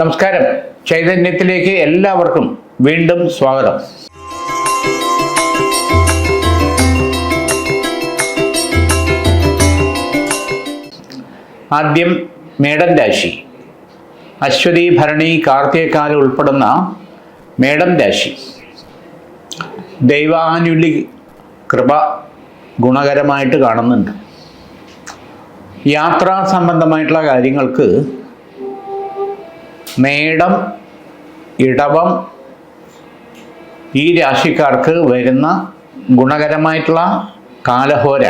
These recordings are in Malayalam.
നമസ്കാരം. ചൈതന്യത്തിലേക്ക് എല്ലാവർക്കും വീണ്ടും സ്വാഗതം. ആദ്യം മേടൻ രാശി. അശ്വതി ഭരണി കാർത്തികക്കാലം ഉൾപ്പെടുന്ന മേടൻ രാശി. ദൈവാനുലി കൃപ ഗുണകരമായിട്ട് കാണുന്നുണ്ട്. യാത്രാ സംബന്ധമായിട്ടുള്ള കാര്യങ്ങൾക്ക് മേടം ഇടവം ഈ രാശിക്കാർക്ക് വരുന്ന ഗുണകരമായിട്ടുള്ള കാലഹോര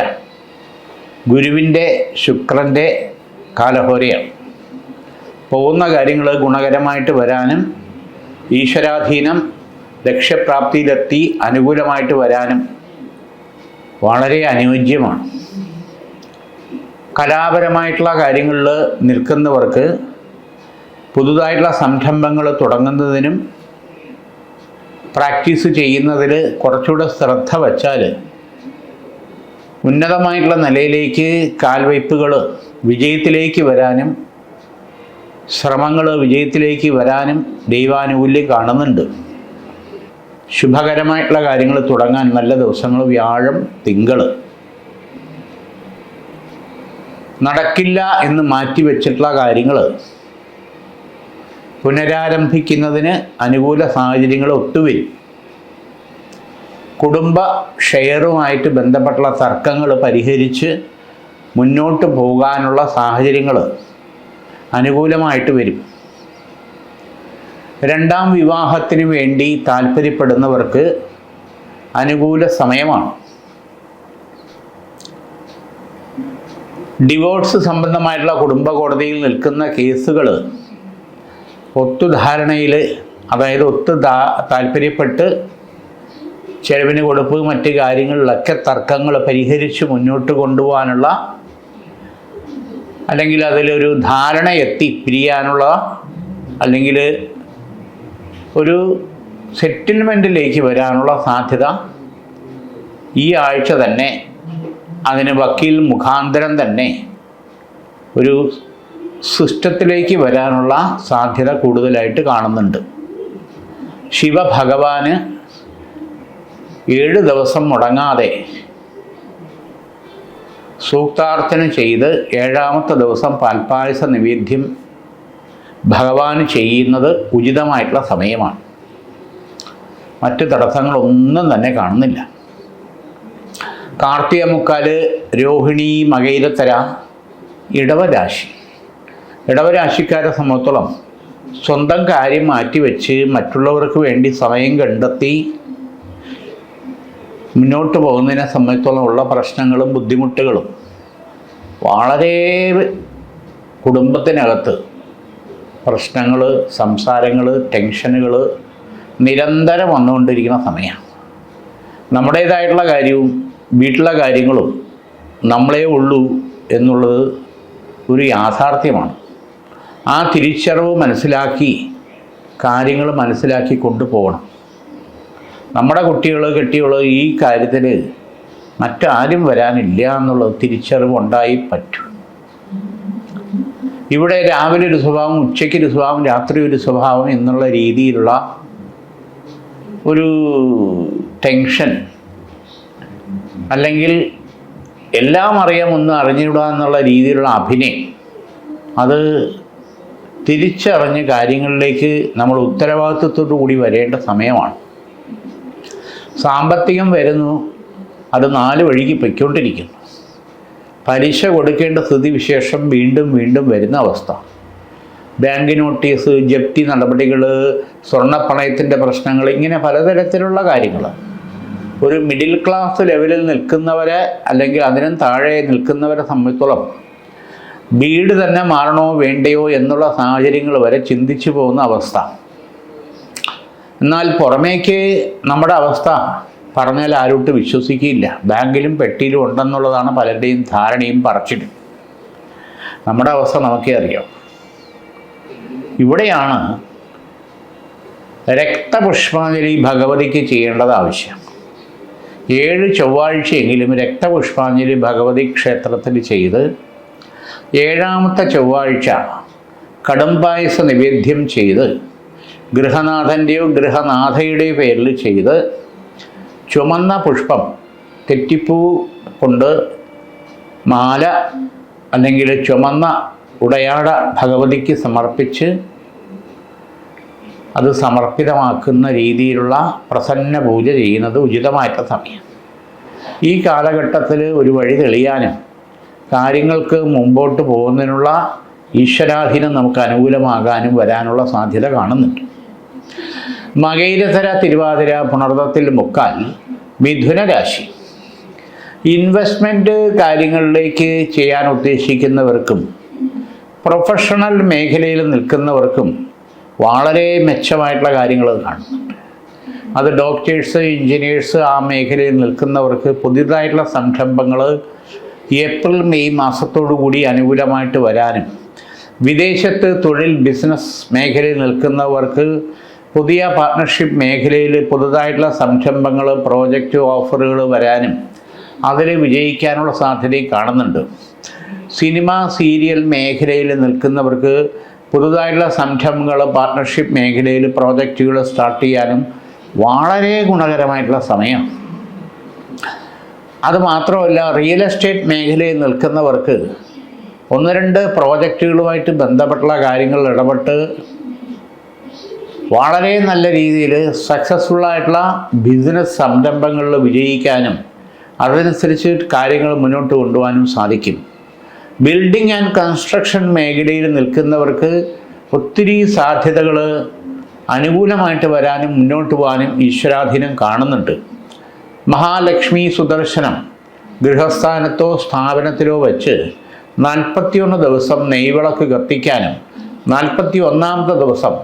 ഗുരുവിന്റെ ശുക്രന്റെ കാലഹോരയാണ്. പോകുന്ന കാര്യങ്ങൾ ഗുണകരമായിട്ട് വരാനും ഈശ്വരാധീനം ലക്ഷ്യപ്രാപ്തിയിലെത്തി അനുകൂലമായിട്ട് വരാനും വളരെ അനുയോജ്യമാണ്. കലാപരമായിട്ടുള്ള കാര്യങ്ങളിൽ നിൽക്കുന്നവർക്ക് പുതുതായിട്ടുള്ള സംരംഭങ്ങൾ തുടങ്ങുന്നതിനും പ്രാക്ടീസ് ചെയ്യുന്നതിൽ കുറച്ചുകൂടെ ശ്രദ്ധ വച്ചാൽ ഉന്നതമായിട്ടുള്ള നിലയിലേക്ക് കാൽവയ്പ്പുകൾ വിജയത്തിലേക്ക് വരാനും ശ്രമങ്ങൾ വിജയത്തിലേക്ക് വരാനും ദൈവാനുകൂല്യം കാണുന്നുണ്ട്. ശുഭകരമായിട്ടുള്ള കാര്യങ്ങൾ തുടങ്ങാൻ നല്ല ദിവസങ്ങൾ വ്യാഴം തിങ്കൾ. നടക്കില്ല എന്ന് മാറ്റിവെച്ചിട്ടുള്ള കാര്യങ്ങൾ പുനരാരംഭിക്കുന്നതിന് അനുകൂല സാഹചര്യങ്ങൾ ഒത്തുവരും കുടുംബ ഷെയറുമായിട്ട് ബന്ധപ്പെട്ടുള്ള തർക്കങ്ങൾ പരിഹരിച്ച് മുന്നോട്ട് പോകാനുള്ള സാഹചര്യങ്ങൾ അനുകൂലമായിട്ട് വരും. രണ്ടാം വിവാഹത്തിന് വേണ്ടി താല്പര്യപ്പെടുന്നവർക്ക് അനുകൂല സമയമാണ്. ഡിവോഴ്സ് സംബന്ധമായിട്ടുള്ള കുടുംബ കോടതിയിൽ നിൽക്കുന്ന കേസുകൾ ഒത്തുധാരണയിൽ അതായത് ഒത്തു താല്പര്യപ്പെട്ട് ചെലവിന് കൊടുപ്പ് മറ്റ് കാര്യങ്ങളിലൊക്കെ തർക്കങ്ങൾ പരിഹരിച്ച് മുന്നോട്ട് കൊണ്ടുപോകാനുള്ള അല്ലെങ്കിൽ അതിലൊരു ധാരണ എത്തി പിരിയാനുള്ള അല്ലെങ്കിൽ ഒരു സെറ്റിൽമെന്റിലേക്ക് വരാനുള്ള സാധ്യത ഈ ആഴ്ച തന്നെ അതിന് വക്കീൽ മുഖാന്തരം തന്നെ ഒരു സിസ്റ്റത്തിലേക്ക് വരാനുള്ള സാധ്യത കൂടുതലായിട്ട് കാണുന്നുണ്ട്. ശിവഭഗവാന് ഏഴ് ദിവസം മുടങ്ങാതെ സൂക്താർത്ഥന ചെയ്ത് ഏഴാമത്തെ ദിവസം പാൽപ്പായസ നിവേദ്യം ഭഗവാന് ചെയ്യുന്നത് ഉചിതമായിട്ടുള്ള സമയമാണ്. മറ്റ് തടസ്സങ്ങളൊന്നും തന്നെ കാണുന്നില്ല. കാർത്തിക മുക്കാൽ രോഹിണി മകയിലത്തര ഇടവരാശി. ഇടവരാശിക്കാരെ സംബന്ധിച്ചോളം സ്വന്തം കാര്യം മാറ്റിവെച്ച് മറ്റുള്ളവർക്ക് വേണ്ടി സമയം കണ്ടെത്തി മുന്നോട്ട് പോകുന്നതിനെ സംബന്ധിച്ചോളം ഉള്ള പ്രശ്നങ്ങളും ബുദ്ധിമുട്ടുകളും വളരെ കുടുംബത്തിനകത്ത് പ്രശ്നങ്ങൾ സംസാരങ്ങൾ ടെൻഷനുകൾ നിരന്തരം വന്നുകൊണ്ടിരിക്കുന്ന സമയമാണ്. നമ്മുടേതായിട്ടുള്ള കാര്യവും വീട്ടിലെ കാര്യങ്ങളും നമ്മളേ ഉള്ളൂ എന്നുള്ളത് ഒരു യാഥാർത്ഥ്യമാണ്. ആ തിരിച്ചറിവ് മനസ്സിലാക്കി കാര്യങ്ങൾ മനസ്സിലാക്കി കൊണ്ടുപോകണം. നമ്മുടെ കുട്ടികൾ കെട്ടികൾ ഈ കാര്യത്തിൽ മറ്റാരും വരാനില്ല എന്നുള്ള തിരിച്ചറിവ് ഉണ്ടായി പറ്റും. ഇവിടെ രാവിലെ ഒരു സ്വഭാവം ഉച്ചയ്ക്ക് ഒരു സ്വഭാവം രാത്രി ഒരു സ്വഭാവം എന്നുള്ള രീതിയിലുള്ള ഒരു ടെൻഷൻ അല്ലെങ്കിൽ എല്ലാം അറിയാം ഒന്ന് അറിഞ്ഞിടുക എന്നുള്ള രീതിയിലുള്ള അഭിനയം. അത് തിരിച്ചറിഞ്ഞ് കാര്യങ്ങളിലേക്ക് നമ്മൾ ഉത്തരവാദിത്വത്തോടു കൂടി വരേണ്ട സമയമാണ്. സാമ്പത്തികം വരുന്നു അത് നാല് വഴിക്ക് പൊയ്ക്കൊണ്ടിരിക്കുന്നു. പലിശ കൊടുക്കേണ്ട സ്ഥിതിവിശേഷം വീണ്ടും വീണ്ടും വരുന്ന അവസ്ഥ. ബാങ്ക് നോട്ടീസ് ജപ്തി നടപടികൾ സ്വർണപ്പണയത്തിന്റെ പ്രശ്നങ്ങൾ ഇങ്ങനെ പലതരത്തിലുള്ള കാര്യങ്ങൾ ഒരു മിഡിൽ ക്ലാസ് ലെവലിൽ നിൽക്കുന്നവരെ അല്ലെങ്കിൽ അതിനും താഴെ നിൽക്കുന്നവരെ സംബന്ധിച്ചോളം വീട് തന്നെ മാറണോ വേണ്ടയോ എന്നുള്ള സാഹചര്യങ്ങൾ വരെ ചിന്തിച്ചു പോകുന്ന അവസ്ഥ. എന്നാൽ പുറമേക്ക് നമ്മുടെ അവസ്ഥ പറഞ്ഞാൽ ആരോട്ട് വിശ്വസിക്കില്ല ബാങ്കിലും പെട്ടിയിലും ഉണ്ടെന്നുള്ളതാണ് പലരുടെയും ധാരണയും പറച്ചിലും. നമ്മുടെ അവസ്ഥ നമുക്കേ അറിയാം. ഇവിടെയാണ് രക്തപുഷ്പാഞ്ജലി ഭഗവതിക്ക് ചെയ്യേണ്ടത് ആവശ്യം. ഏഴ് ചൊവ്വാഴ്ചയെങ്കിലും രക്തപുഷ്പാഞ്ജലി ഭഗവതി ക്ഷേത്രത്തിൽ ചെയ്ത് ഏഴാമത്തെ ചൊവ്വാഴ്ച കടുംപായസ നിവേദ്യം ചെയ്ത് ഗൃഹനാഥന്റെയോ ഗൃഹനാഥയുടെയോ പേരിൽ ചെയ്ത് ചുമന്ന പുഷ്പം തെറ്റിപ്പൂ കൊണ്ട് മാല അല്ലെങ്കിൽ ചുമന്ന ഉടയാട ഭഗവതിക്ക് സമർപ്പിച്ച് അത് സമർപ്പിതമാക്കുന്ന രീതിയിലുള്ള പ്രസന്ന പൂജ ചെയ്യുന്നത് ഉചിതമായിട്ടുള്ള സമയം. ഈ കാലഘട്ടത്തിൽ ഒരു വഴി തെളിയാനും കാര്യങ്ങൾക്ക് മുമ്പോട്ട് പോകുന്നതിനുള്ള ഈശ്വരാധീനം നമുക്ക് അനുകൂലമാകാനും വരാനുള്ള സാധ്യത കാണുന്നുണ്ട്. മകൈരധര തിരുവാതിര പുണർത്തത്തിൽ മുക്കാൽ മിഥുനരാശി ഇൻവെസ്റ്റ്മെന്റ് കാര്യങ്ങളിലേക്ക് ചെയ്യാൻ ഉദ്ദേശിക്കുന്നവർക്കും പ്രൊഫഷണൽ മേഖലയിൽ നിൽക്കുന്നവർക്കും വളരെ മെച്ചമായിട്ടുള്ള കാര്യങ്ങൾ കാണുന്നുണ്ട്. അത് ഡോക്ടേഴ്സ് എഞ്ചിനീയേഴ്സ് ആ മേഖലയിൽ നിൽക്കുന്നവർക്ക് പുതിയതായിട്ടുള്ള സംരംഭങ്ങൾ ഏപ്രിൽ മെയ് മാസത്തോടു കൂടി അനുകൂലമായിട്ട് വരാനും വിദേശത്ത് തൊഴിൽ ബിസിനസ് മേഖലയിൽ നിൽക്കുന്നവർക്ക് പുതിയ പാർട്ട്ണർഷിപ്പ് മേഖലയിൽ പുതുതായിട്ടുള്ള സംരംഭങ്ങൾ പ്രോജക്റ്റ് ഓഫറുകൾ വരാനും അതിൽ വിജയിക്കാനുള്ള സാധ്യതയും കാണുന്നുണ്ട്. സിനിമ സീരിയൽ മേഖലയിൽ നിൽക്കുന്നവർക്ക് പുതുതായിട്ടുള്ള സംരംഭങ്ങൾ പാർട്ട്ണർഷിപ്പ് മേഖലയിൽ പ്രോജക്റ്റുകൾ സ്റ്റാർട്ട് ചെയ്യാനും വളരെ ഗുണകരമായിട്ടുള്ള സമയം അത് മാത്രമല്ല റിയൽ എസ്റ്റേറ്റ് മേഖലയിൽ നിൽക്കുന്നവർക്ക് ഒന്ന് രണ്ട് പ്രോജക്റ്റുകളുമായിട്ട് ബന്ധപ്പെട്ടുള്ള കാര്യങ്ങൾ ഇടപെട്ട് വളരെ നല്ല രീതിയിൽ സക്സസ്ഫുള്ളായിട്ടുള്ള ബിസിനസ് സംരംഭങ്ങളിൽ വിജയിക്കാനും അതനുസരിച്ച് കാര്യങ്ങൾ മുന്നോട്ട് കൊണ്ടുപോകാനും സാധിക്കും. ബിൽഡിംഗ് ആൻഡ് കൺസ്ട്രക്ഷൻ മേഖലയിൽ നിൽക്കുന്നവർക്ക് ഒത്തിരി സാധ്യതകൾ അനുകൂലമായിട്ട് വരാനും മുന്നോട്ട് പോകാനും ഈശ്വരാധീനം കാണുന്നുണ്ട്. മഹാലക്ഷ്മി സുദർശനം ഗൃഹസ്ഥാനത്തോ സ്ഥാപനത്തിലോ വെച്ച് നാൽപ്പത്തിയൊന്ന് ദിവസം നെയ്വിളക്ക് കത്തിക്കാനും നാൽപ്പത്തി ഒന്നാമത്തെ ദിവസം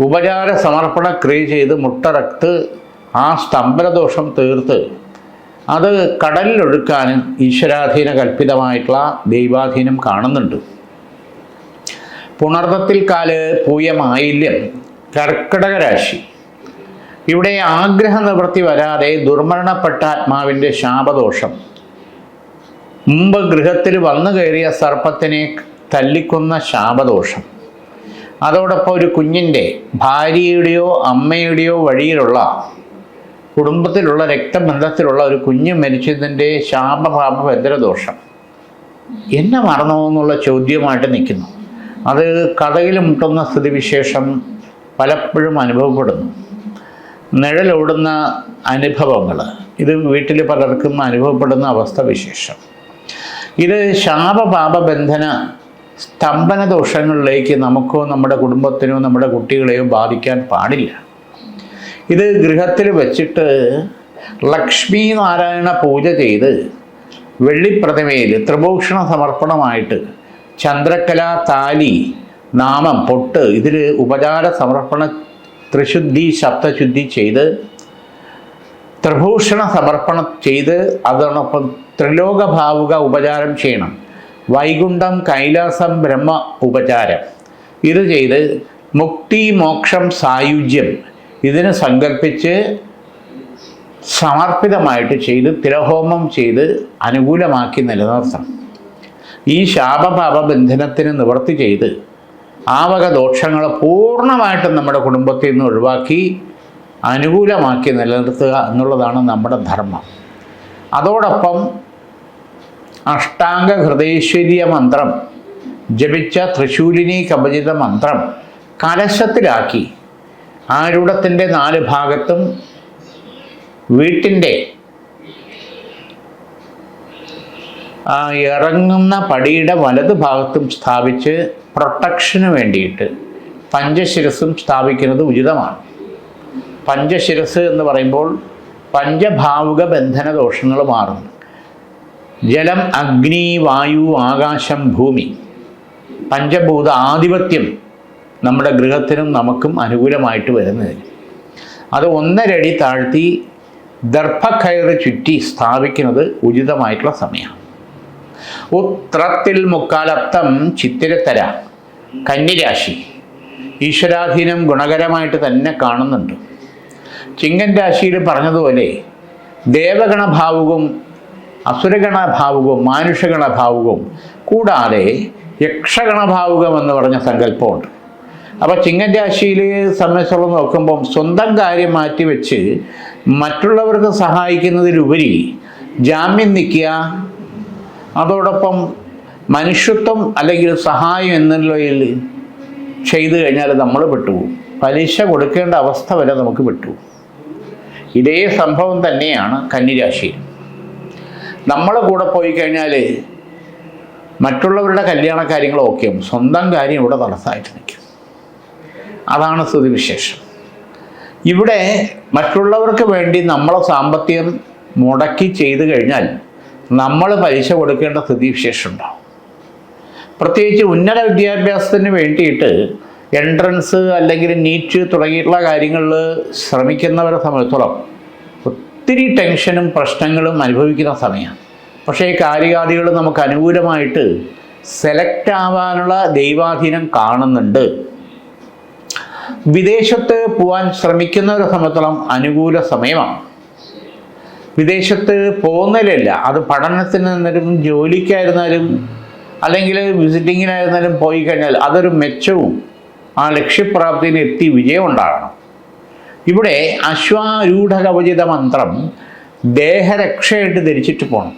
ഉപചാര സമർപ്പണ ക്രിയ ചെയ്ത് മുട്ടറക്ത് ആ സ്തംഭനദോഷം തീർത്ത് അത് കടലിലൊഴുക്കാനും ഈശ്വരാധീന കൽപ്പിതമായിട്ടുള്ള ദൈവാധീനം കാണുന്നുണ്ട്. പുണർത്തത്തിൽ കാൽ പൂയമായില്യം കർക്കിടക രാശി. ഇവിടെ ആഗ്രഹ നിവൃത്തി വരാതെ ദുർമരണപ്പെട്ട ആത്മാവിന്റെ ശാപദോഷം. മുമ്പ് ഗൃഹത്തിൽ വന്നു കയറിയ സർപ്പത്തിനെ തല്ലിക്കുന്ന ശാപദോഷം. അതോടൊപ്പം ഒരു കുഞ്ഞിന്റെ ഭാര്യയുടെയോ അമ്മയുടെയോ വഴിയിലുള്ള കുടുംബത്തിലുള്ള രക്തബന്ധത്തിലുള്ള ഒരു കുഞ്ഞ് മരിച്ചതിന്റെ ശാപഭാപ ഭദ്രദോഷം എന്നെ മറന്നോ എന്നുള്ള ചോദ്യമായിട്ട് നിൽക്കുന്നു. അത് കഥയിൽ മുട്ടുന്ന സ്ഥിതിവിശേഷം പലപ്പോഴും അനുഭവപ്പെടുന്നു. നിഴലോടുന്ന അനുഭവങ്ങൾ. ഇത് വീട്ടിൽ പലർക്കും അനുഭവപ്പെടുന്ന അവസ്ഥ വിശേഷം ഇത് ശാപപാപ ബന്ധന സ്തംഭന ദോഷങ്ങളിലേക്ക് നമുക്കോ നമ്മുടെ കുടുംബത്തിനോ നമ്മുടെ കുട്ടികളെയോ ബാധിക്കാൻ പാടില്ല. ഇത് ഗൃഹത്തിൽ വച്ചിട്ട് ലക്ഷ്മി നാരായണ പൂജ ചെയ്ത് വെള്ളിപ്രതിമയിൽ ത്രിഭൂഷണ സമർപ്പണമായിട്ട് ചന്ദ്രക്കല താലി നാമം പൊട്ട് ഇതിൽ ഉപചാര സമർപ്പണ ത്രിശുദ്ധി ശബ്ദശുദ്ധി ചെയ്ത് ത്രിഭൂഷണ സമർപ്പണം ചെയ്ത് അതോടൊപ്പം ത്രിലോകഭാവുക ഉപചാരം ചെയ്യണം. വൈകുണ്ഠം കൈലാസം ബ്രഹ്മ ഉപചാരം. ഇത് ചെയ്ത് മുക്തി മോക്ഷം സായുജ്യം ഇതിന് സങ്കല്പിച്ച് സമർപ്പിതമായിട്ട് ചെയ്ത് തിരഹോമം ചെയ്ത് അനുകൂലമാക്കി നിലനിർത്തണം. ഈ ശാപപാപ ബന്ധനത്തിന് നിവർത്തി ചെയ്ത് ആ വക ദോഷങ്ങൾ പൂർണമായിട്ടും നമ്മുടെ കുടുംബത്തിൽ നിന്ന് ഒഴിവാക്കി അനുകൂലമാക്കി നിലനിർത്തുക എന്നുള്ളതാണ് നമ്മുടെ ധർമ്മം. അതോടൊപ്പം അഷ്ടാംഗ ഹൃദയശ്വരീയ മന്ത്രം ജപിച്ച തൃശൂലിനി കവചിത മന്ത്രം കലശത്തിലാക്കി ആരൂഢത്തിന്റെ നാല് ഭാഗത്തും വീട്ടിന്റെ ഇറങ്ങുന്ന പടിയുടെ വലത് ഭാഗത്തും സ്ഥാപിച്ച് പ്രൊട്ടക്ഷന് വേണ്ടിയിട്ട് പഞ്ചശിരസും സ്ഥാപിക്കുന്നത് ഉചിതമാണ്. പഞ്ചശിരസ് എന്ന് പറയുമ്പോൾ പഞ്ചഭാവുക ബന്ധന ദോഷങ്ങൾ മാറുന്നു. ജലം അഗ്നി വായു ആകാശം ഭൂമി പഞ്ചഭൂത ആധിപത്യം നമ്മുടെ ഗൃഹത്തിനും നമുക്കും അനുകൂലമായിട്ട് വരുന്നതിന് അത് ഒന്നരടി താഴ്ത്തി ദർഭക്കയറ് ചുറ്റി സ്ഥാപിക്കുന്നത് ഉചിതമായിട്ടുള്ള സമയമാണ്. ഉത്രത്തിൽ മുക്കാലത്തം ചിത്തിരത്തര കന്നിരാശി ഈശ്വരാധീനം ഗുണകരമായിട്ട് തന്നെ കാണുന്നുണ്ട്. ചിങ്ങൻ രാശിയിൽ പറഞ്ഞതുപോലെ ദേവഗണഭാവുകവും അസുരഗണഭാവുകവും മാനുഷഗണഭാവുകവും കൂടാതെ യക്ഷഗണഭാവുകം എന്ന് പറഞ്ഞ സങ്കല്പമുണ്ട്. അപ്പോൾ ചിങ്ങൻ രാശിയിൽ സംബന്ധിച്ചോളം നോക്കുമ്പം സ്വന്തം കാര്യം മാറ്റിവെച്ച് മറ്റുള്ളവർക്ക് സഹായിക്കുന്നതിലുപരി ജാമ്യം നിൽക്കുക അതോടൊപ്പം മനുഷ്യത്വം അല്ലെങ്കിൽ സഹായം എന്നുള്ളതിൽ ചെയ്തു കഴിഞ്ഞാൽ നമ്മൾ പെട്ടുപോകും. പലിശ കൊടുക്കേണ്ട അവസ്ഥ വരെ നമുക്ക് വിട്ടുപോകും ഇതേ സംഭവം തന്നെയാണ് കന്നിരാശി നമ്മളെ കൂടെ പോയി കഴിഞ്ഞാൽ മറ്റുള്ളവരുടെ കല്യാണ കാര്യങ്ങൾ സ്വന്തം കാര്യം ഇവിടെ തടസ്സമായിട്ട് നിൽക്കും. അതാണ് സ്ഥിതിവിശേഷം. ഇവിടെ മറ്റുള്ളവർക്ക് വേണ്ടി നമ്മളെ സാമ്പത്തികം മുടക്കി ചെയ്തു കഴിഞ്ഞാൽ നമ്മൾ പലിശ കൊടുക്കേണ്ട സ്ഥിതിവിശേഷമുണ്ടോ പ്രത്യേകിച്ച് ഉന്നത വിദ്യാഭ്യാസത്തിന് വേണ്ടിയിട്ട് എൻട്രൻസ് അല്ലെങ്കിൽ നീറ്റ് തുടങ്ങിയിട്ടുള്ള കാര്യങ്ങളിൽ ശ്രമിക്കുന്നവരെ സംബന്ധിച്ചോളം ഒത്തിരി ടെൻഷനും പ്രശ്നങ്ങളും അനുഭവിക്കുന്ന സമയമാണ്. പക്ഷേ ഈ കാര്യാദികൾ നമുക്ക് അനുകൂലമായിട്ട് സെലക്ട് ആവാനുള്ള ദൈവാധീനം കാണുന്നുണ്ട്. വിദേശത്ത് പോകാൻ ശ്രമിക്കുന്നവരെ സംബന്ധിച്ചോളം അനുകൂല സമയമാണ്. വിദേശത്ത് പോകുന്നതിലല്ല. അത് പഠനത്തിന് നിന്നാലും ജോലിക്കായിരുന്നാലും അല്ലെങ്കിൽ വിസിറ്റിങ്ങിനായിരുന്നാലും പോയി കഴിഞ്ഞാൽ അതൊരു മെച്ചവും ആ ലക്ഷ്യപ്രാപ്തിയിൽ എത്തി വിജയം ഉണ്ടാകണം ഇവിടെ അശ്വാരൂഢ കവചിത മന്ത്രം ദേഹരക്ഷയായിട്ട് ധരിച്ചിട്ട് പോകണം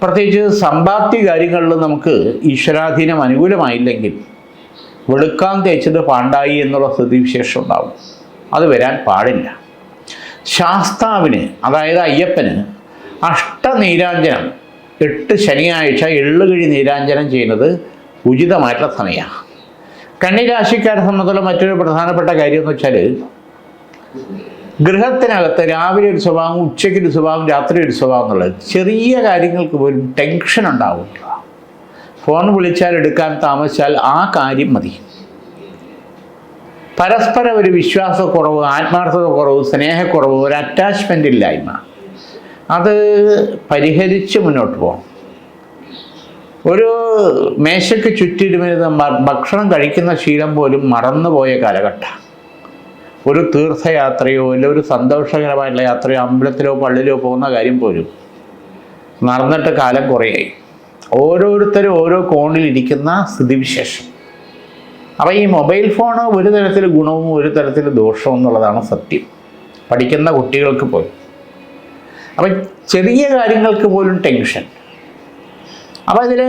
പ്രത്യേകിച്ച് സമ്പാദ്യ കാര്യങ്ങളിൽ നമുക്ക് ഈശ്വരാധീനം അനുകൂലമായില്ലെങ്കിൽ വെളുക്കാൻ തേച്ചത് പാണ്ടായി എന്നുള്ള സ്ഥിതിവിശേഷം ഉണ്ടാവും. അത് വരാൻ പാടില്ല. ശാസ്താവിന് അതായത് അയ്യപ്പന് അഷ്ടനീരാഞ്ജനം എട്ട് ശനിയാഴ്ച എള്ളുകിഴി നീരാഞ്ജനം ചെയ്യുന്നത് ഉചിതമായിട്ടുള്ള സമയമാണ്. കണ്ണിരാശിക്കാരെ സംബന്ധിച്ചുള്ള മറ്റൊരു പ്രധാനപ്പെട്ട കാര്യം എന്ന് വെച്ചാൽ ഗൃഹത്തിനകത്ത് രാവിലെ ഒരു സ്വഭാവം ഉച്ചയ്ക്ക് ഒരു സ്വഭാവം രാത്രി ഒരു സ്വഭാവം എന്നുള്ളത് ചെറിയ കാര്യങ്ങൾക്ക് പോലും ടെൻഷൻ ഉണ്ടാവും ഫോൺ വിളിച്ചാൽ എടുക്കാൻ താമസിച്ചാൽ ആ കാര്യം മതി. പരസ്പരം ഒരു വിശ്വാസക്കുറവ് ആത്മാർത്ഥത കുറവ് സ്നേഹക്കുറവ് ഒരു അറ്റാച്ച്മെന്റ് ഇല്ലായ്മ. അത് പരിഹരിച്ച് മുന്നോട്ട് പോകണം ഒരു മേശയ്ക്ക് ചുറ്റിരുമിരുന്ന് ഭക്ഷണം കഴിക്കുന്ന ശീലം പോലും മറന്നുപോയ കാലഘട്ടം. ഒരു തീർത്ഥയാത്രയോ അല്ല ഒരു സന്തോഷകരമായിട്ടുള്ള യാത്രയോ അമ്പലത്തിലോ പള്ളിയിലോ പോകുന്ന കാര്യം പോലും നടന്നിട്ട് കാലം കുറേയായി. ഓരോരുത്തരും ഓരോ കോണിലിരിക്കുന്ന സ്ഥിതിവിശേഷം. അപ്പോൾ ഈ മൊബൈൽ ഫോൺ ഒരു തരത്തിൽ ഗുണവും ഒരു തരത്തിൽ ദോഷവും എന്നുള്ളതാണ് സത്യം. പഠിക്കുന്ന കുട്ടികൾക്ക് പോലും. അപ്പം ചെറിയ കാര്യങ്ങൾക്ക് പോലും ടെൻഷൻ. അപ്പോൾ ഇതിൽ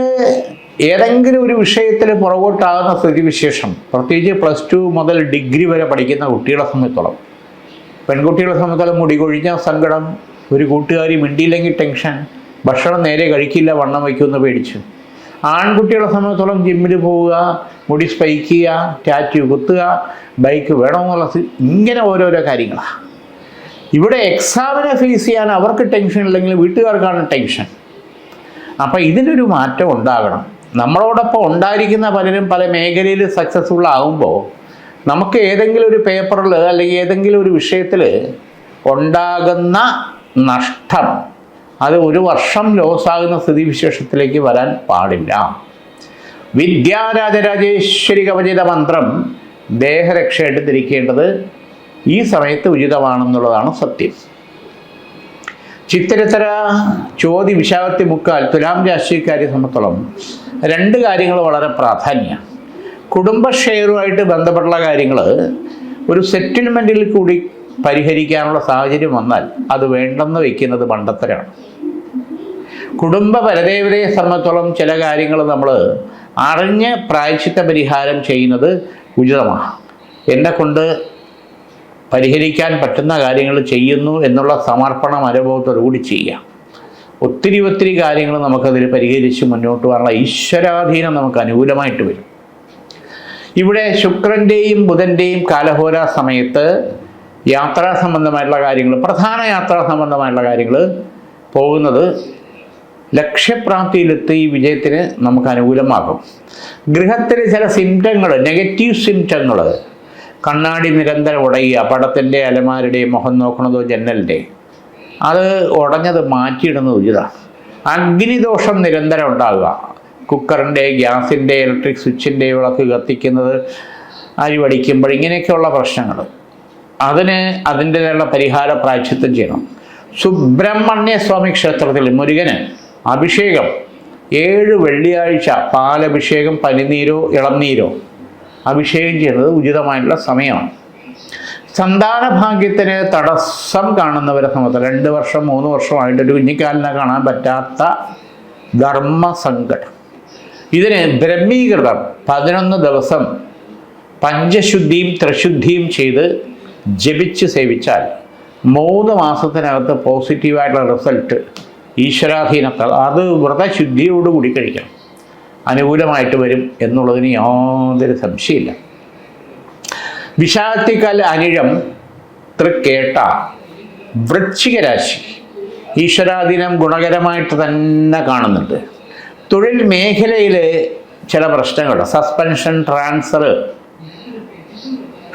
ഏതെങ്കിലും ഒരു വിഷയത്തിൽ പുറകോട്ടാകുന്ന സ്ഥിതിവിശേഷം പ്രത്യേകിച്ച് പ്ലസ് ടു മുതൽ ഡിഗ്രി വരെ പഠിക്കുന്ന കുട്ടികളെ സംബന്ധിച്ചോളം പെൺകുട്ടികളെ സംബന്ധിച്ചോളം മുടി കൊഴിഞ്ഞ സങ്കടം ഒരു കൂട്ടുകാരി മിണ്ടിയില്ലെങ്കിൽ ടെൻഷൻ ഭക്ഷണം നേരെ കഴിക്കില്ല വണ്ണം വയ്ക്കുമെന്ന് പേടിച്ച് ആൺകുട്ടികളെ സംബന്ധിച്ചോളം ജിമ്മിൽ പോവുക മുടി സ്പൈക്ക് ചെയ്യുക ടാറ്റു കുത്തുക ബൈക്ക് വേണമെന്നുള്ള ഇങ്ങനെ ഓരോരോ കാര്യങ്ങളാണ് ഇവിടെ എക്സാമിനെ ഫേസ് ചെയ്യാൻ അവർക്ക് ടെൻഷൻ ഇല്ലെങ്കിൽ വീട്ടുകാർക്കാണ് ടെൻഷൻ അപ്പം ഇതിനൊരു മാറ്റം ഉണ്ടാകണം. നമ്മളോടൊപ്പം ഉണ്ടായിരിക്കുന്ന പലരും പല മേഖലയിൽ സക്സസ്ഫുൾ ആകുമ്പോൾ നമുക്ക് ഏതെങ്കിലും ഒരു പേപ്പറിൽ അല്ലെങ്കിൽ ഏതെങ്കിലും ഒരു വിഷയത്തിൽ ഉണ്ടാകുന്ന നഷ്ടം അത് ഒരു വർഷം ലോസ് ആകുന്ന സ്ഥിതിവിശേഷത്തിലേക്ക് വരാൻ പാടില്ല. വിദ്യാരാജരാജേശ്വരി കവചിത മന്ത്രം ദേഹരക്ഷയായിട്ട് ധരിക്കേണ്ടത് ഈ സമയത്ത് ഉചിതമാണെന്നുള്ളതാണ് സത്യം. ചിത്തരത്തര ചോതി വിശാഖത്തി മുക്കാൽ തുലാം രാശിക്കാരെ സംബന്ധിച്ചോളം രണ്ട് കാര്യങ്ങൾ വളരെ പ്രാധാന്യമാണ് കുടുംബ ഷെയറുമായിട്ട് ബന്ധപ്പെട്ടുള്ള കാര്യങ്ങൾ ഒരു സെറ്റിൽമെന്റിൽ കൂടി പരിഹരിക്കാനുള്ള സാഹചര്യം വന്നാൽ അത് വേണ്ടെന്ന് വയ്ക്കുന്നത് മണ്ടത്തരാണ്. കുടുംബ പരദേവതയെ സംബന്ധിച്ചോളം ചില കാര്യങ്ങൾ നമ്മൾ അറിഞ്ഞ് പ്രായച്ചിത്ത പരിഹാരം ചെയ്യുന്നത് ഉചിതമാണ്. എന്നെ കൊണ്ട് പരിഹരിക്കാൻ പറ്റുന്ന കാര്യങ്ങൾ ചെയ്യുന്നു എന്നുള്ള സമർപ്പണം അനുഭവത്തോടുകൂടി ചെയ്യാം. ഒത്തിരി ഒത്തിരി കാര്യങ്ങൾ നമുക്കതിൽ പരിഹരിച്ച് മുന്നോട്ട് പോകാനുള്ള ഈശ്വരാധീനം നമുക്ക് അനുകൂലമായിട്ട് വരും. ഇവിടെ ശുക്രന്റെയും ബുധന്റെയും കാലഹോര സമയത്ത് യാത്രാ സംബന്ധമായിട്ടുള്ള കാര്യങ്ങൾ പ്രധാന യാത്രാ സംബന്ധമായിട്ടുള്ള കാര്യങ്ങൾ പോകുന്നത് ലക്ഷ്യപ്രാപ്തിയിലെത്തി ഈ വിജയത്തിന് നമുക്ക് അനുകൂലമാകും. ഗൃഹത്തിലെ ചില സിംറ്റങ്ങൾ നെഗറ്റീവ് സിംറ്റങ്ങൾ കണ്ണാടി നിരന്തരം ഉടയുക പടത്തിന്റെ അലമാരുടെ മുഖം നോക്കണതോ ജനലിന്റെ അത് ഉടഞ്ഞത് മാറ്റിയിടുന്നത് ഉചിതമാണ് അഗ്നിദോഷം നിരന്തരം ഉണ്ടാകുക കുക്കറിന്റെ ഗ്യാസിന്റെ ഇലക്ട്രിക് സ്വിച്ചിന്റെ വിളക്ക് കത്തിക്കുന്നത് അരി വടിക്കുമ്പോൾ ഇങ്ങനെയൊക്കെയുള്ള പ്രശ്നങ്ങൾ അതിന് അതിന്റെതായുള്ള പരിഹാര പ്രായച്ചിത്തം ചെയ്യണം. സുബ്രഹ്മണ്യ സ്വാമി ക്ഷേത്രത്തിൽ മുരുകന് അഭിഷേകം. ഏഴ് വെള്ളിയാഴ്ച പാലഭിഷേകം പനിനീരോ ഇളംനീരോ. അഭിഷേകം ചെയ്യുന്നത് ഉചിതമായിട്ടുള്ള സമയമാണ്. സന്താന ഭാഗ്യത്തിന് തടസ്സം കാണുന്നവരെ സംബന്ധിച്ച് രണ്ട് വർഷം മൂന്ന് വർഷമായിട്ട് ഒരു കുഞ്ഞിക്കാലിനെ കാണാൻ പറ്റാത്ത ധർമ്മസങ്കടം. ഇതിന് ബ്രഹ്മീകൃതം പതിനൊന്ന് ദിവസം പഞ്ചശുദ്ധിയും ത്രിശുദ്ധിയും ചെയ്ത് ജപിച്ച് സേവിച്ചാൽ മൂന്ന് മാസത്തിനകത്ത് പോസിറ്റീവായിട്ടുള്ള റിസൾട്ട് ഈശ്വരാധീനത്താൽ അത് വ്രതശുദ്ധിയോടുകൂടി കഴിക്കണം. അനുകൂലമായിട്ട് വരും എന്നുള്ളതിന് യാതൊരു സംശയമില്ല. വിഷാത്തിക്കൽ അനിഴം തൃക്കേട്ട വൃശ്ചിക രാശി ഈശ്വരാധീനം ഗുണകരമായിട്ട് തന്നെ കാണുന്നുണ്ട്. തൊഴിൽ മേഖലയിൽ ചില പ്രശ്നങ്ങൾ suspension transfer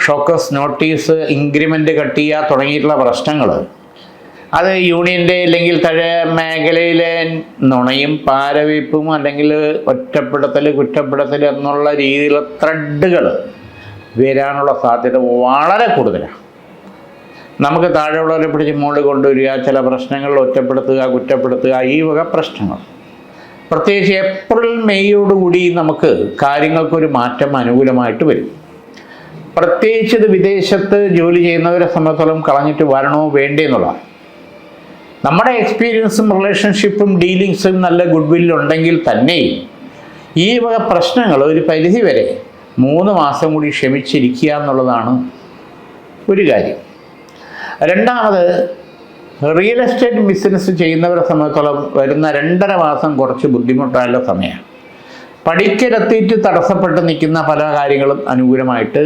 show cause notice increment cut ചെയ്യുക തുടങ്ങിയിട്ടുള്ള പ്രശ്നങ്ങൾ അത് യൂണിയന്റെ അല്ലെങ്കിൽ തഴ മേഖലയിലെ നുണയും പാരവീപ്പും അല്ലെങ്കിൽ ഒറ്റപ്പെടുത്തൽ കുറ്റപ്പെടുത്തൽ എന്നുള്ള രീതിയിലുള്ള ത്രെഡുകൾ വരാനുള്ള സാധ്യത വളരെ കൂടുതലാണ്. നമുക്ക് താഴെയുള്ളവരെ പിടിച്ച് മുകളിൽ കൊണ്ടുവരിക ചില പ്രശ്നങ്ങൾ ഒറ്റപ്പെടുത്തുക കുറ്റപ്പെടുത്തുക ഈ വക പ്രശ്നങ്ങൾ. പ്രത്യേകിച്ച് ഏപ്രിൽ മെയ്യോടുകൂടി നമുക്ക് കാര്യങ്ങൾക്കൊരു മാറ്റം അനുകൂലമായിട്ട് വരും. പ്രത്യേകിച്ച് ഇത് വിദേശത്ത് ജോലി ചെയ്യുന്നവരെ സംബന്ധിച്ചോളം കളഞ്ഞിട്ട് വരണോ വേണ്ടേ എന്നുള്ളതാണ്. നമ്മുടെ എക്സ്പീരിയൻസും റിലേഷൻഷിപ്പും ഡീലിങ്സും നല്ല ഗുഡ് വില്ലുണ്ടെങ്കിൽ തന്നെ ഈ വക പ്രശ്നങ്ങൾ ഒരു പരിധി വരെ മൂന്ന് മാസം കൂടി ക്ഷമിച്ചിരിക്കുക എന്നുള്ളതാണ് ഒരു കാര്യം. രണ്ടാമത് റിയൽ എസ്റ്റേറ്റ് ബിസിനസ് ചെയ്യുന്നവരെ സംബന്ധിച്ചോളം വരുന്ന രണ്ടര മാസം കുറച്ച് ബുദ്ധിമുട്ടായുള്ള സമയമാണ് പഠിക്കലെത്തിയിട്ട് തടസ്സപ്പെട്ട് നിൽക്കുന്ന പല കാര്യങ്ങളും അനുകൂലമായിട്ട്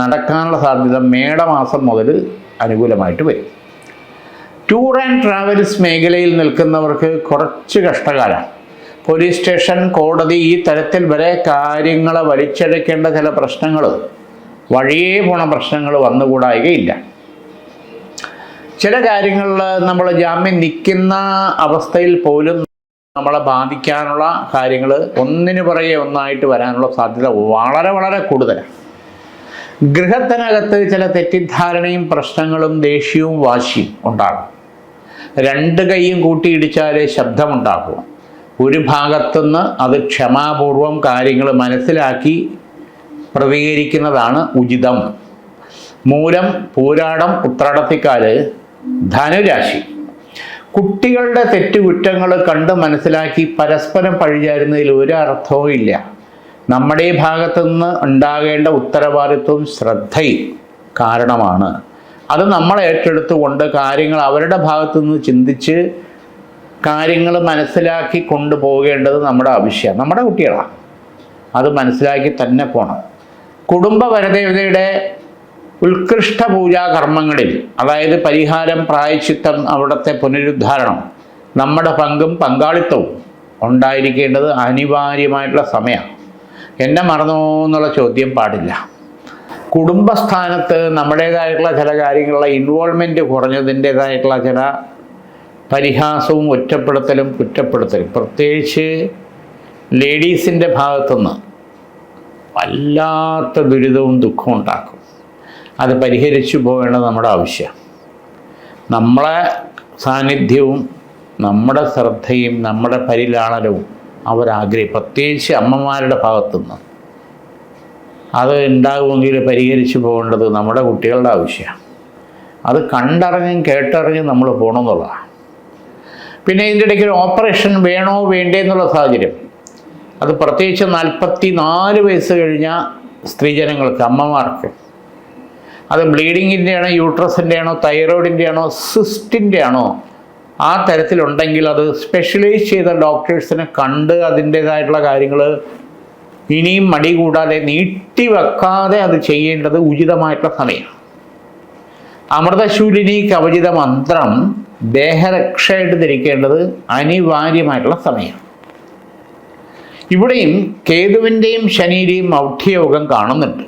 നടക്കാനുള്ള സാധ്യത മേടമാസം മുതൽ അനുകൂലമായിട്ട് വരും. ടൂർ ആൻഡ് ട്രാവൽസ് മേഖലയിൽ നിൽക്കുന്നവർക്ക് കുറച്ച് കഷ്ടകാലം. പോലീസ് സ്റ്റേഷൻ കോടതി ഈ തരത്തിൽ വരെ കാര്യങ്ങളെ വലിച്ചെടുക്കേണ്ട ചില പ്രശ്നങ്ങൾ വഴിയേ പോണ പ്രശ്നങ്ങൾ വന്നുകൂടായികയില്ല. ചില കാര്യങ്ങളിൽ നമ്മൾ ജാമ്യം നിൽക്കുന്ന അവസ്ഥയിൽ പോലും നമ്മളെ ബാധിക്കാനുള്ള കാര്യങ്ങൾ ഒന്നിനു പുറകെ ഒന്നായിട്ട് വരാനുള്ള സാധ്യത വളരെ വളരെ കൂടുതലാണ്. ഗൃഹത്തിനകത്ത് ചില തെറ്റിദ്ധാരണയും പ്രശ്നങ്ങളും ദേഷ്യവും വാശിയും ഉണ്ടാകും. രണ്ട് കൈയും കൂട്ടിയിടിച്ചാലേ ശബ്ദമുണ്ടാകൂ. ഒരു ഭാഗത്തുനിന്ന് അത് ക്ഷമാപൂർവം കാര്യങ്ങൾ മനസ്സിലാക്കി പ്രതികരിക്കുന്നതാണ് ഉചിതം. മൂലം പൂരാടം ഉത്രാടത്തിക്കാൽ ധനുരാശി. കുട്ടികളുടെ തെറ്റുകുറ്റങ്ങൾ കണ്ട് മനസ്സിലാക്കി പരസ്പരം പഴിചാരുന്നതിൽ ഒരു അർത്ഥവും ഇല്ല. നമ്മുടെ ഭാഗത്തുനിന്ന് ഭാഗത്തു ഉണ്ടാകേണ്ട ഉത്തരവാദിത്വം ശ്രദ്ധയും കാരണമാണ്. അത് നമ്മൾ ഏറ്റെടുത്തുകൊണ്ട് കാര്യങ്ങൾ അവരുടെ ഭാഗത്തു നിന്ന് ചിന്തിച്ച് കാര്യങ്ങൾ മനസ്സിലാക്കി കൊണ്ടുപോകേണ്ടത് നമ്മുടെ ആവശ്യമാണ്. നമ്മുടെ കുട്ടികളാണ് അത് മനസ്സിലാക്കി തന്നെ പോകണം കുടുംബ വരദേവതയുടെ ഉത്കൃഷ്ട പൂജാ കർമ്മങ്ങളിൽ അതായത് പരിഹാരം പ്രായച്ചിത്തം അവിടുത്തെ പുനരുദ്ധാരണം നമ്മുടെ പങ്കും പങ്കാളിത്തവും ഉണ്ടായിരിക്കേണ്ടത് അനിവാര്യമായിട്ടുള്ള സമയമാണ്. എന്നെ മറന്നോ എന്നുള്ള ചോദ്യം പാടില്ല. കുടുംബസ്ഥാനത്ത് നമ്മുടേതായിട്ടുള്ള ചില കാര്യങ്ങളുടെ ഇൻവോൾവ്മെന്റ് കുറഞ്ഞതിന്റേതായിട്ടുള്ള ചില പരിഹാസവും ഒറ്റപ്പെടുത്തലും കുറ്റപ്പെടുത്തലും. പ്രത്യേകിച്ച് ലേഡീസിന്റെ ഭാഗത്തുനിന്ന് വല്ലാത്ത ദുരിതവും ദുഃഖവും ഉണ്ടാക്കും. അത് പരിഹരിച്ചു പോകേണ്ടത് നമ്മുടെ ആവശ്യം. നമ്മളെ സാന്നിധ്യവും നമ്മുടെ ശ്രദ്ധയും നമ്മുടെ പരിലാളനവും അവരാഗ്രഹം പ്രത്യേകിച്ച് അമ്മമാരുടെ ഭാഗത്തുനിന്ന്. അത് ഉണ്ടാകുമെങ്കിൽ പരിഹരിച്ച് പോകേണ്ടത് നമ്മുടെ കുട്ടികളുടെ ആവശ്യമാണ്. അത് കണ്ടറിഞ്ഞും കേട്ടറിഞ്ഞും നമ്മൾ പോകണമെന്നുള്ളതാണ് പിന്നെ ഇതിന്റെ ഇടയ്ക്ക് ഒരു ഓപ്പറേഷൻ വേണോ വേണ്ടേ എന്നുള്ള സാഹചര്യം. അത് പ്രത്യേകിച്ച് നാൽപ്പത്തി നാല് വയസ്സ് കഴിഞ്ഞ സ്ത്രീജനങ്ങൾക്ക് അമ്മമാർക്ക്. അത് ബ്ലീഡിങ്ങിന്റെ ആണോ യൂട്രസിന്റെ ആണോ തൈറോയിഡിന്റെ ആണോ സിസ്റ്റിന്റെ ആണോ ആ തരത്തിലുണ്ടെങ്കിൽ അത് സ്പെഷ്യലൈസ് ചെയ്ത ഡോക്ടേഴ്സിനെ കണ്ട് അതിന്റേതായിട്ടുള്ള കാര്യങ്ങൾ ഇനിയും മടി കൂടാതെ നീട്ടി വെക്കാതെ അത് ചെയ്യേണ്ടത് ഉചിതമായിട്ടുള്ള സമയം അമൃതശൂലിനി കവചിത മന്ത്രം ദേഹരക്ഷയായിട്ട് ധരിക്കേണ്ടത് അനിവാര്യമായിട്ടുള്ള സമയം ഇവിടെയും കേതുവിന്റെയും ശനിയുടെയും മൗഢ്യയോഗം കാണുന്നുണ്ട്.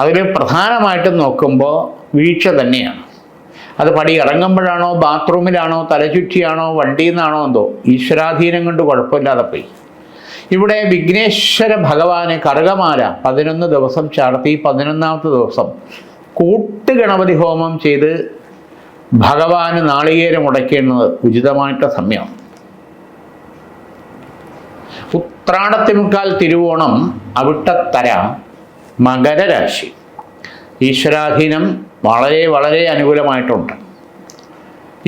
അതിൽ പ്രധാനമായിട്ടും നോക്കുമ്പോൾ വീഴ്ച തന്നെയാണ്. അത് പടി ഇറങ്ങുമ്പോഴാണോ ബാത്റൂമിലാണോ തലചുറ്റിയാണോ വണ്ടിയിൽ നിന്നാണോ എന്തോ ഈശ്വരാധീനം കൊണ്ട് കുഴപ്പമില്ലാതെ പോയി. ഇവിടെ വിഘ്നേശ്വര ഭഗവാന് കറുകമാല പതിനൊന്ന് ദിവസം ചാർത്തി പതിനൊന്നാമത്തെ ദിവസം കൂട്ട് കൂട്ടുഗണപതി ഹോമം ചെയ്ത് ഭഗവാന് നാളികേരം ഉടയ്ക്കേണ്ടത് ഉചിതമായിട്ട സമയമാണ്. ഉത്രാടത്തിമുക്കാൽ തിരുവോണം അവിട്ടത്തര മകരരാശി. ഈശ്വരാധീനം വളരെ വളരെ അനുകൂലമായിട്ടുണ്ട്.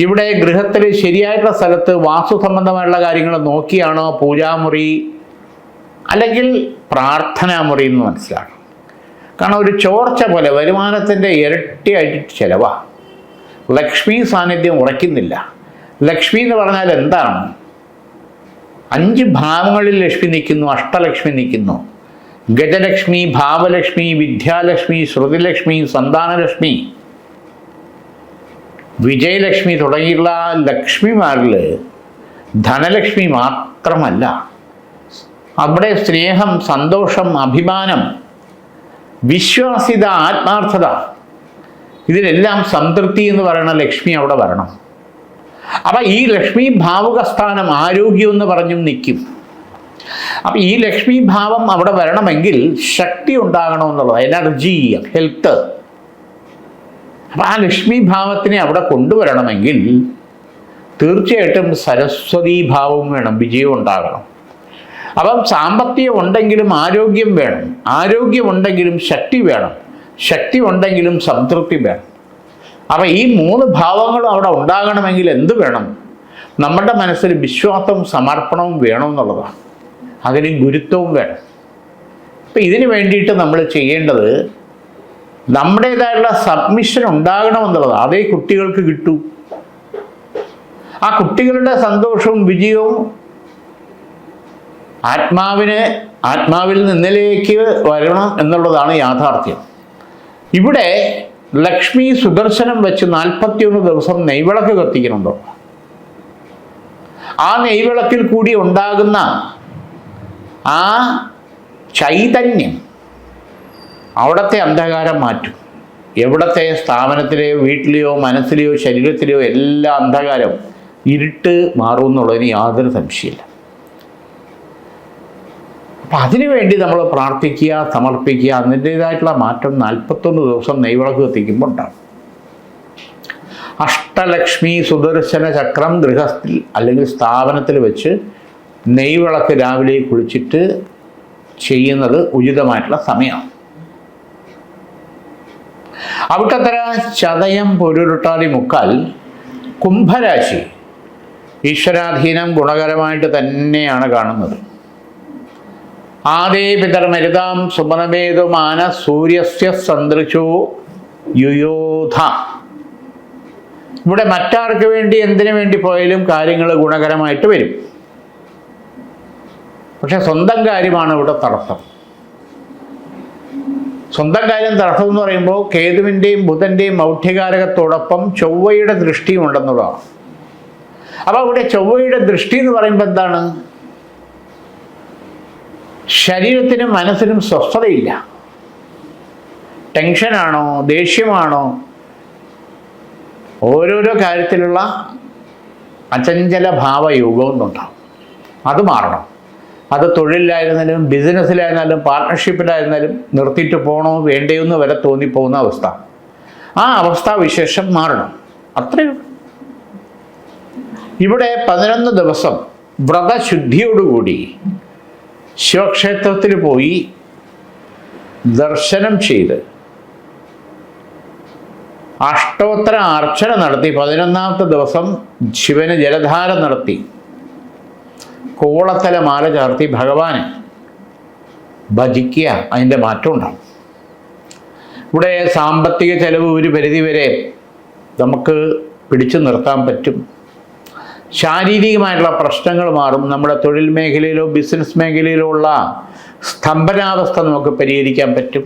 ഇവിടെ ഗൃഹത്തിൽ ശരിയായിട്ടുള്ള സ്ഥലത്ത് വാസ്തു സംബന്ധമായുള്ള കാര്യങ്ങൾ നോക്കിയാണോ? പൂജാമുറി അല്ലെങ്കിൽ പ്രാർത്ഥനാമുറി എന്ന് മനസ്സിലാക്കണം. കാരണം ഒരു ചോർച്ച പോലെ വരുമാനത്തിന്റെ ഇരട്ടിയായിട്ട് ചിലവാ. ലക്ഷ്മി സാന്നിധ്യം ഉറയ്ക്കുന്നില്ല. ലക്ഷ്മി എന്ന് പറഞ്ഞാൽ എന്താണ്? അഞ്ച് ഭാവങ്ങളിൽ ലക്ഷ്മി നിൽക്കുന്നു അഷ്ടലക്ഷ്മി നിൽക്കുന്നു. ഗജലക്ഷ്മി ഭാവലക്ഷ്മി വിദ്യാലക്ഷ്മി ശ്രുതിലക്ഷ്മി സന്താനലക്ഷ്മി. വിജയലക്ഷ്മി തുടങ്ങിയുള്ള ലക്ഷ്മിമാരിൽ ധനലക്ഷ്മി മാത്രമല്ല. അവിടെ സ്നേഹം സന്തോഷം അഭിമാനം വിശ്വാസിത ആത്മാർത്ഥത ഇതിലെല്ലാം സംതൃപ്തി എന്ന് പറയുന്ന ലക്ഷ്മി അവിടെ വരണം. അപ്പം ഈ ലക്ഷ്മി ഭാവുക സ്ഥാനം ആരോഗ്യം എന്ന് പറഞ്ഞും നിൽക്കും. അപ്പം ഈ ലക്ഷ്മി ഭാവം അവിടെ വരണമെങ്കിൽ ശക്തി ഉണ്ടാകണമെന്നുള്ളത് എനർജി ഹെൽത്ത് അപ്പം ആ ലക്ഷ്മി ഭാവത്തിനെ അവിടെ കൊണ്ടുവരണമെങ്കിൽ തീർച്ചയായിട്ടും സരസ്വതി ഭാവവും വേണം വിജയം ഉണ്ടാകണം. അപ്പം സാമ്പത്തികം ഉണ്ടെങ്കിലും ആരോഗ്യം വേണം. ആരോഗ്യം ഉണ്ടെങ്കിലും ശക്തി വേണം. ശക്തി ഉണ്ടെങ്കിലും സംതൃപ്തി വേണം. അപ്പം ഈ മൂന്ന് ഭാവങ്ങളും അവിടെ ഉണ്ടാകണമെങ്കിൽ എന്ത് വേണം? നമ്മുടെ മനസ്സിൽ വിശ്വാസവും സമർപ്പണവും വേണമെന്നുള്ളതാണ്. അതിന് ഗുരുത്വവും വേണം. അപ്പം ഇതിന് വേണ്ടിയിട്ട് നമ്മൾ ചെയ്യേണ്ടത് നമ്മുടേതായുള്ള സബ്മിഷൻ ഉണ്ടാകണമെന്നുള്ളത് അതേ കുട്ടികൾക്ക് കിട്ടൂ. ആ കുട്ടികളുടെ സന്തോഷവും വിജയവും ആത്മാവിന് ആത്മാവിൽ നിന്നിലേക്ക് വരണം എന്നുള്ളതാണ് യാഥാർത്ഥ്യം. ഇവിടെ ലക്ഷ്മി സുദർശനം വെച്ച് നാൽപ്പത്തിയൊന്ന് ദിവസം നെയ്വിളക്ക് കത്തിക്കുന്നുണ്ടോ? ആ നെയ്വിളക്കിൽ കൂടി ഉണ്ടാകുന്ന ആ ചൈതന്യം അവിടത്തെ അന്ധകാരം മാറ്റും. എവിടത്തെ സ്ഥാപനത്തിലെയോ വീട്ടിലെയോ മനസ്സിലെയോ ശരീരത്തിലെയോ എല്ലാ അന്ധകാരവും ഇരുട്ട് മാറും എന്നുള്ളതിന് യാതൊരു സംശയമില്ല അപ്പം അതിനുവേണ്ടി നമ്മൾ പ്രാർത്ഥിക്കുക സമർപ്പിക്കുക അതിന്റേതായിട്ടുള്ള മാറ്റം നാൽപ്പത്തൊന്ന് ദിവസം നെയ്വിളക്ക് കത്തിക്കുമ്പോൾ ഉണ്ടാകും. അഷ്ടലക്ഷ്മി സുദർശന ചക്രം ഗൃഹത്തിൽ അല്ലെങ്കിൽ സ്ഥാപനത്തിൽ വെച്ച് നെയ്വിളക്ക് രാവിലെ കുളിച്ചിട്ട് ചെയ്യുന്നത് ഉചിതമായിട്ടുള്ള സമയമാണ്. അവിട്ടത്തര ചതയം പൊരുരുട്ടാതി മുക്കാൽ കുംഭരാശി ഈശ്വരാധീനം ഗുണകരമായിട്ട് തന്നെയാണ് കാണുന്നത്. ആദേ പിതർമരുതാം സുമനമേതുമാന സൂര്യസ്യ സന്ദൃശോ യുയോധ. ഇവിടെ മറ്റാർക്ക് വേണ്ടി എന്തിനു വേണ്ടി പോയാലും കാര്യങ്ങൾ ഗുണകരമായിട്ട് വരും. പക്ഷെ സ്വന്തം കാര്യമാണ് ഇവിടെ തടസ്സം. സ്വന്തം കാര്യം തടസ്സം എന്ന് പറയുമ്പോൾ കേതുവിന്റെയും ബുധന്റെയും മൗഢ്യകാരകത്തോടൊപ്പം ചൊവ്വയുടെ ദൃഷ്ടിയും ഉണ്ടെന്നുള്ളതാണ്. അപ്പോൾ ഇവിടെ ചൊവ്വയുടെ ദൃഷ്ടി എന്ന് പറയുമ്പോൾ എന്താണ്? ശരീരത്തിനും മനസ്സിനും സ്വസ്ഥതയില്ല. ടെൻഷനാണോ? ദേഷ്യമാണോ? ഓരോരോ കാര്യത്തിലുള്ള അചഞ്ചല ഉണ്ടാവും അത് മാറണം. അത് തൊഴിലിലായിരുന്നാലും ബിസിനസ്സിലായിരുന്നാലും പാർട്ട്ണർഷിപ്പിലായിരുന്നാലും നിർത്തിയിട്ട് പോകണോ വേണ്ടയോ എന്ന് വരെ തോന്നിപ്പോകുന്ന അവസ്ഥ. ആ അവസ്ഥാവിശേഷം മാറണം. അത്രയും. ഇവിടെ പതിനൊന്ന് ദിവസം വ്രതശുദ്ധിയോടുകൂടി ശിവക്ഷേത്രത്തിൽ പോയി ദർശനം ചെയ്ത് അഷ്ടോത്തര അർച്ചന നടത്തി. പതിനൊന്നാമത്തെ ദിവസം ശിവന് ജലധാര നടത്തി. കോളത്തല മാല ചാർത്തി ഭഗവാനെ ഭജിക്കുക. അതിന്റെ മാറ്റം ഉണ്ടാവും. ഇവിടെ സാമ്പത്തിക ചെലവ് ഒരു പരിധിവരെ നമുക്ക് പിടിച്ചു നിർത്താൻ പറ്റും. ശാരീരികമായിട്ടുള്ള പ്രശ്നങ്ങൾ മാറും. നമ്മുടെ തൊഴിൽ മേഖലയിലോ ബിസിനസ് മേഖലയിലോ ഉള്ള സ്തംഭനാവസ്ഥ നമുക്ക് പരിഹരിക്കാൻ പറ്റും.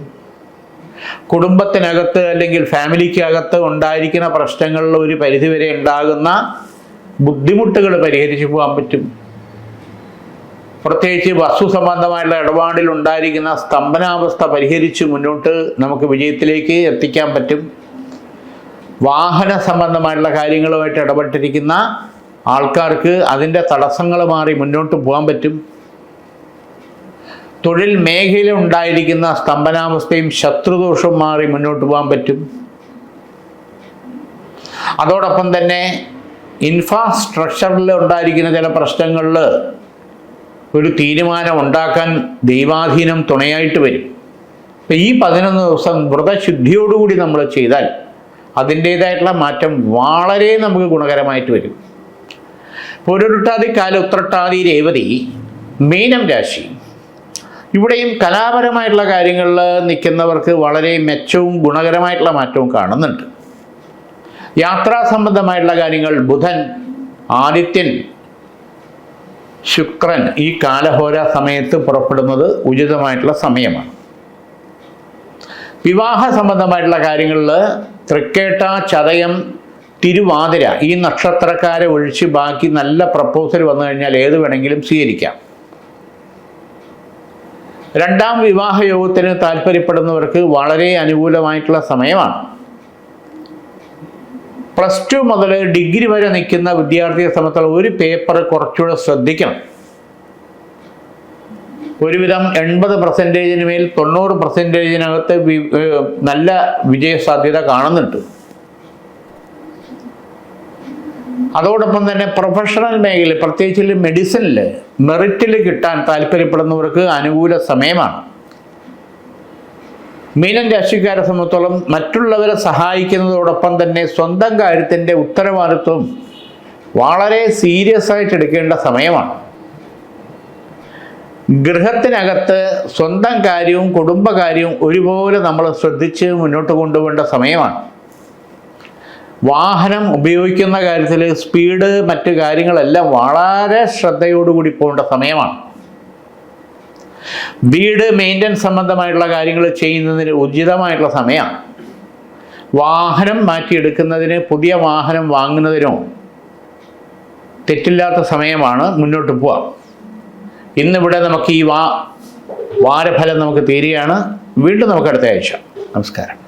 കുടുംബത്തിനകത്ത് അല്ലെങ്കിൽ ഫാമിലിക്കകത്ത് ഉണ്ടായിരിക്കുന്ന പ്രശ്നങ്ങളിൽ ഒരു പരിധിവരെ ഉണ്ടാകുന്ന ബുദ്ധിമുട്ടുകൾ പരിഹരിച്ചു പോകാൻ പറ്റും. പ്രത്യേകിച്ച് വസ്തു സംബന്ധമായുള്ള ഇടപാടിൽ ഉണ്ടായിരിക്കുന്ന സ്തംഭനാവസ്ഥ പരിഹരിച്ച് മുന്നോട്ട് നമുക്ക് വിജയത്തിലേക്ക് എത്തിക്കാൻ പറ്റും. വാഹന സംബന്ധമായിട്ടുള്ള കാര്യങ്ങളുമായിട്ട് ഇടപെട്ടിരിക്കുന്ന ആൾക്കാർക്ക് അതിന്റെ തടസ്സങ്ങൾ മാറി മുന്നോട്ട് പോകാൻ പറ്റും. തൊഴിൽ മേഖല ഉണ്ടായിരിക്കുന്ന സ്തംഭനാവസ്ഥയും ശത്രുദോഷവും മാറി മുന്നോട്ട് പോകാൻ പറ്റും. അതോടൊപ്പം തന്നെ ഇൻഫ്രാസ്ട്രക്ചറിൽ ഉണ്ടായിരിക്കുന്ന ചില പ്രശ്നങ്ങളിൽ ഒരു തീരുമാനം ഉണ്ടാക്കാൻ ദൈവാധീനം തുണയായിട്ട് വരും. അപ്പം ഈ പതിനൊന്ന് ദിവസം വ്രതശുദ്ധിയോടുകൂടി നമ്മൾ ചെയ്താൽ അതിന്റേതായിട്ടുള്ള മാറ്റം വളരെ നമുക്ക് ഗുണകരമായിട്ട് വരും. പൊരുരുട്ടാതി കാല ഉത്രട്ടാതി രേവതി മീനം രാശി. ഇവിടെയും കലാപരമായിട്ടുള്ള കാര്യങ്ങളിൽ നിൽക്കുന്നവർക്ക് വളരെ മെച്ചവും ഗുണകരമായിട്ടുള്ള മാറ്റവും കാണുന്നുണ്ട്. യാത്രാ സംബന്ധമായിട്ടുള്ള കാര്യങ്ങൾ ബുധൻ ആദിത്യൻ ശുക്രൻ ഈ കാലഹോര സമയത്ത് പുറപ്പെടുന്നത് ഉചിതമായിട്ടുള്ള സമയമാണ്. വിവാഹ സംബന്ധമായിട്ടുള്ള കാര്യങ്ങളിൽ തൃക്കേട്ട ചതയം തിരുവാതിര ഈ നക്ഷത്രക്കാരെ ഒഴിച്ച് ബാക്കി നല്ല പ്രപ്പോസൽ വന്നു കഴിഞ്ഞാൽ ഏത് വേണമെങ്കിലും സ്വീകരിക്കാം. രണ്ടാം വിവാഹ യോഗത്തിന് താല്പര്യപ്പെടുന്നവർക്ക് വളരെ അനുകൂലമായിട്ടുള്ള സമയമാണ്. പ്ലസ് ടു മുതൽ ഡിഗ്രി വരെ നിൽക്കുന്ന വിദ്യാർത്ഥിയെ സംബന്ധിച്ചുള്ള ഒരു പേപ്പർ കുറച്ചുകൂടെ ശ്രദ്ധിക്കണം. ഒരുവിധം എൺപത് പെർസെന്റേജിന് മേൽ തൊണ്ണൂറ് പെർസെന്റേജിനകത്ത് നല്ല വിജയസാധ്യത കാണുന്നുണ്ട്. അതോടൊപ്പം തന്നെ പ്രൊഫഷണൽ മേഖല പ്രത്യേകിച്ച് മെഡിസിനിൽ മെറിറ്റിൽ കിട്ടാൻ താല്പര്യപ്പെടുന്നവർക്ക് അനുകൂല സമയമാണ്. മീനൻ രാശിക്കാരെ സംബന്ധിച്ചോളം മറ്റുള്ളവരെ സഹായിക്കുന്നതോടൊപ്പം തന്നെ സ്വന്തം കാര്യത്തിന്റെ ഉത്തരവാദിത്വം വളരെ സീരിയസ് ആയിട്ട് എടുക്കേണ്ട സമയമാണ്. ഗൃഹത്തിനകത്ത് സ്വന്തം കാര്യവും കുടുംബകാര്യവും ഒരുപോലെ നമ്മൾ ശ്രദ്ധിച്ച് മുന്നോട്ട് കൊണ്ടുപോകേണ്ട സമയമാണ്. വാഹനം ഉപയോഗിക്കുന്ന കാര്യത്തിൽ സ്പീഡ് മറ്റ് കാര്യങ്ങളെല്ലാം വളരെ ശ്രദ്ധയോടുകൂടി പോകേണ്ട സമയമാണ്. വീട് മെയിന്റനൻസ് സംബന്ധമായിട്ടുള്ള കാര്യങ്ങൾ ചെയ്യുന്നതിന് ഉചിതമായിട്ടുള്ള സമയമാണ് വാഹനം മാറ്റിയെടുക്കുന്നതിന് പുതിയ വാഹനം വാങ്ങുന്നതിനോ തെറ്റില്ലാത്ത സമയമാണ് മുന്നോട്ട് പോവാം ഇന്നിവിടെ നമുക്ക് ഈ വാ വാരഫലം നമുക്ക് തീരുകയാണ്. വീണ്ടും നമുക്ക് അടുത്ത ആഴ്ച. നമസ്കാരം.